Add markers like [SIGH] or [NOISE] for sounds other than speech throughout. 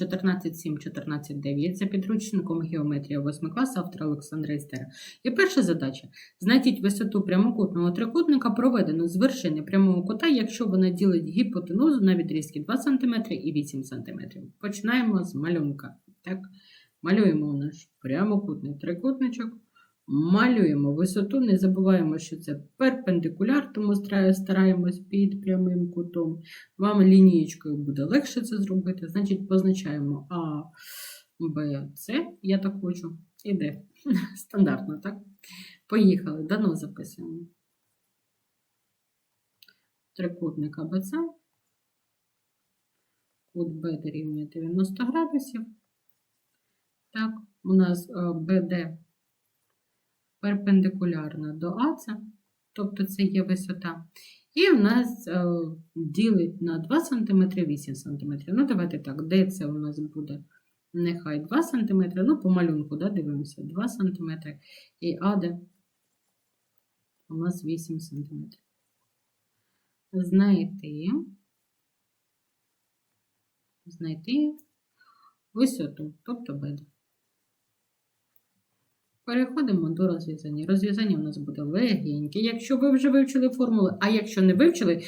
14.7.14.9 за підручником геометрія 8 клас автора Олександра Істера. І перша задача. Знайдіть висоту прямокутного трикутника, проведену з вершини прямого кута, якщо вона ділить гіпотенузу на відрізки 2 см і 8 см. Починаємо з малюнка. Так, малюємо наш прямокутний трикутничок. Малюємо висоту, не забуваємо, що це перпендикуляр, тому стараємось під прямим кутом. Вам лінієчкою буде легше це зробити. Значить, позначаємо А, Б, С, я так хочу, і Д. [LAUGHS] Стандартно, так? Поїхали, дано записуємо. Трикутник АБЦ. Кут Б дорівнює 90 градусів. Так, у нас е, БД перпендикулярна до АЦ, тобто це є висота. І в нас е, ділить на 2 см 8 см. Ну, давайте так, де це у нас буде? Нехай 2 см, ну, по малюнку, да, дивимося, 2 см. І АД у нас 8 см. Знайти, знайти висоту, тобто БД. Переходимо до розв'язання. Розв'язання у нас буде легеньке. Якщо ви вже вивчили формули, а якщо не вивчили,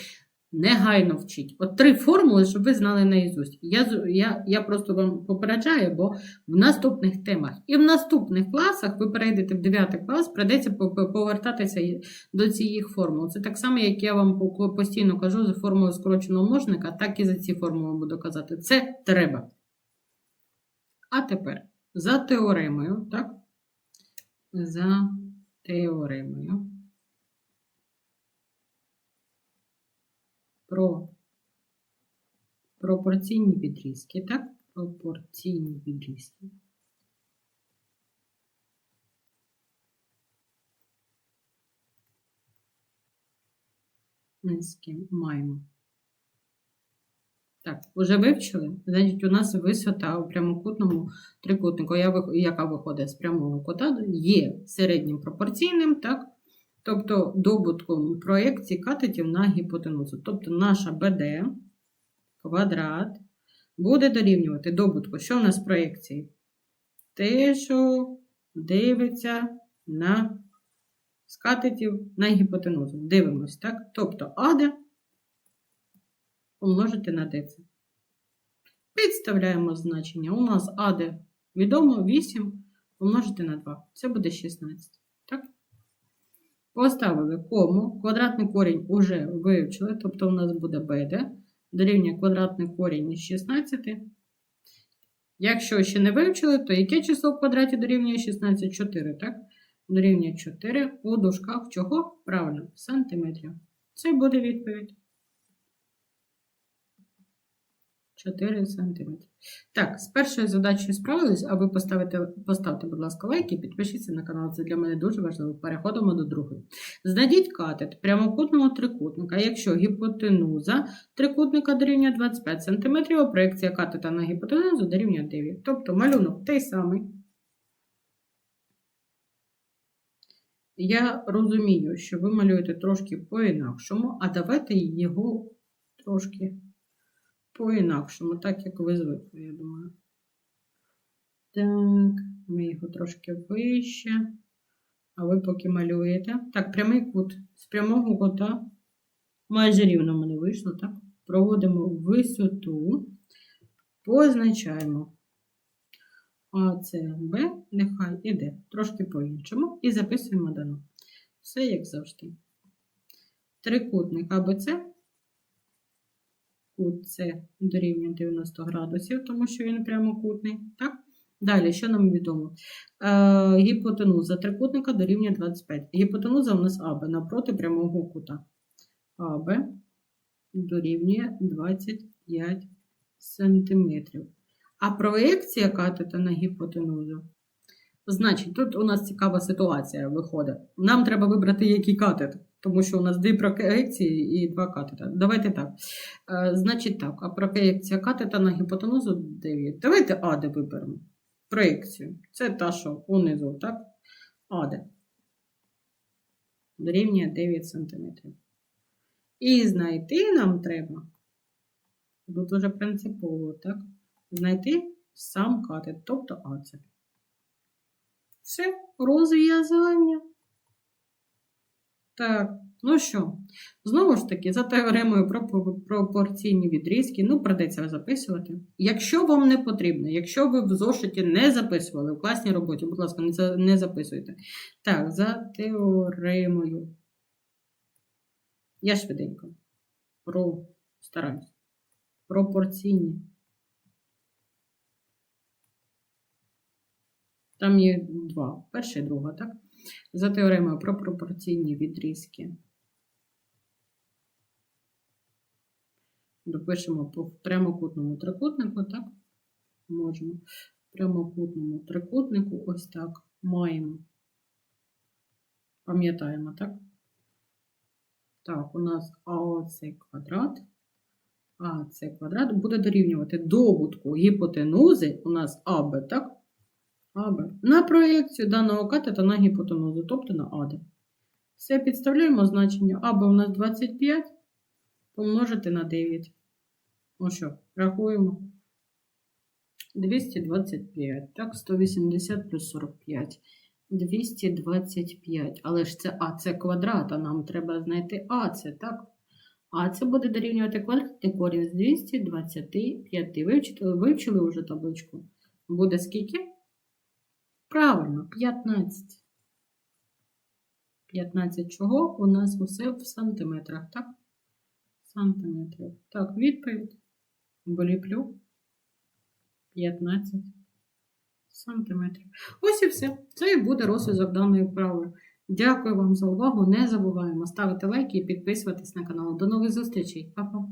негайно вчіть. От три формули, щоб ви знали наізусть. Я, я, я просто вам попереджаю, бо в наступних темах і в наступних класах ви перейдете в 9 клас, прийдеться по- по- повертатися до цих формул. Це так само, як я вам постійно кажу за формулою скороченого множника, так і за ці формули буду казати. Це треба. А тепер за теоремою, так? За теоремою про пропорційні відрізки, так? Пропорційні відрізки. Маємо. Так, вже вивчили? Значить, у нас висота у прямокутному трикутнику, яка виходить з прямого кута, є середнім пропорційним, так? Тобто добутком проекції катетів на гіпотенузу. Тобто наша БД квадрат буде дорівнювати добутку. Що в нас в проекції? Те, що дивиться на скатетів на гіпотенузу. Дивимось, так? Тобто АД помножити на ДЦ. Підставляємо значення. У нас АД відомо 8 помножити на 2. Це буде 16. Так? Поставили кому. Квадратний корінь уже вивчили, тобто у нас буде БД. Дорівнює квадратний корінь із 16. Якщо ще не вивчили, то яке число в квадраті дорівнює 16? 4, так? Дорівнює 4 у дужках чого? Правильно, сантиметрів. Це буде відповідь. 4 см. Так, з першою задачею справились, а ви поставите, поставте, будь ласка, лайк і підпишіться на канал. Це для мене дуже важливо. Переходимо до другої. Знайдіть катет прямокутного трикутника, якщо гіпотенуза трикутника дорівнює 25 см, а проекція катета на гіпотенузу дорівнює 9. Тобто малюнок той самий. Я розумію, що ви малюєте трошки по-інакшому, а давайте його трошки по-інакшому, так як ви звикли, я думаю. Так, ми його трошки вище. А ви поки малюєте. Так, прямий кут. З прямого кута майже рівно мене вийшло, так? Проводимо висоту, позначаємо А, С, Б, нехай іде. Трошки по-іншому. І записуємо дано. Все як завжди. Трикутник АБЦ кут С дорівнює 90 градусів, тому що він прямокутний. Так? Далі, що нам відомо? Е, гіпотенуза трикутника дорівнює 25. Гіпотенуза у нас АБ напроти прямого кута. АБ дорівнює 25 см. А проекція катета на гіпотенузу. Значить, тут у нас цікава ситуація виходить. Нам треба вибрати який катет, тому що у нас дві проекції і два катета. Давайте так. Е, Значить так, а проекція катета на гіпотенузу 9. Давайте АД виберемо. Проекцію. Це та, що унизу, так? АД. Дорівнює 9 см. І знайти нам треба. Тут уже принципово, так? знайти сам катет, тобто АЦ. Все, розв'язання. Так, ну що, знову ж таки, за теоремою про про- пропорційні відрізки, ну, придеться записувати. Якщо вам не потрібно, якщо ви в зошиті не записували в класній роботі, будь ласка, не записуйте. Так, за теоремою. Я швиденько. Про стараюсь. Пропорційні. Там є два. Перша і друга, так? За теоремою про пропорційні відрізки. Допишемо по прямокутному трикутнику, так? Можемо. В прямокутному трикутнику ось так маємо. Пам'ятаємо, так? Так, у нас АОЦ квадрат. АЦ квадрат буде дорівнювати добутку гіпотенузи у нас АБ, так? АБ. На проєкцію даного катета на гіпотенузу, тобто на АД. Все, підставляємо значення. АБ у нас 25 помножити на 9. Ну що, рахуємо. 225. Так, 180 плюс 45. 225. Але ж це АЦ квадрат, а нам треба знайти АЦ, так? А це буде дорівнювати квадратний корінь з 225. Вивчили, вивчили вже табличку. Буде скільки? Правильно, 15. 15 чого? У нас усе в сантиметрах, так? Сантиметрів. Так, відповідь. Виліплю. 15 сантиметрів. Ось і все. Це і буде розв'язок даної вправи. Дякую вам за увагу. Не забуваємо ставити лайки і підписуватись на канал. До нових зустрічей. Па-па!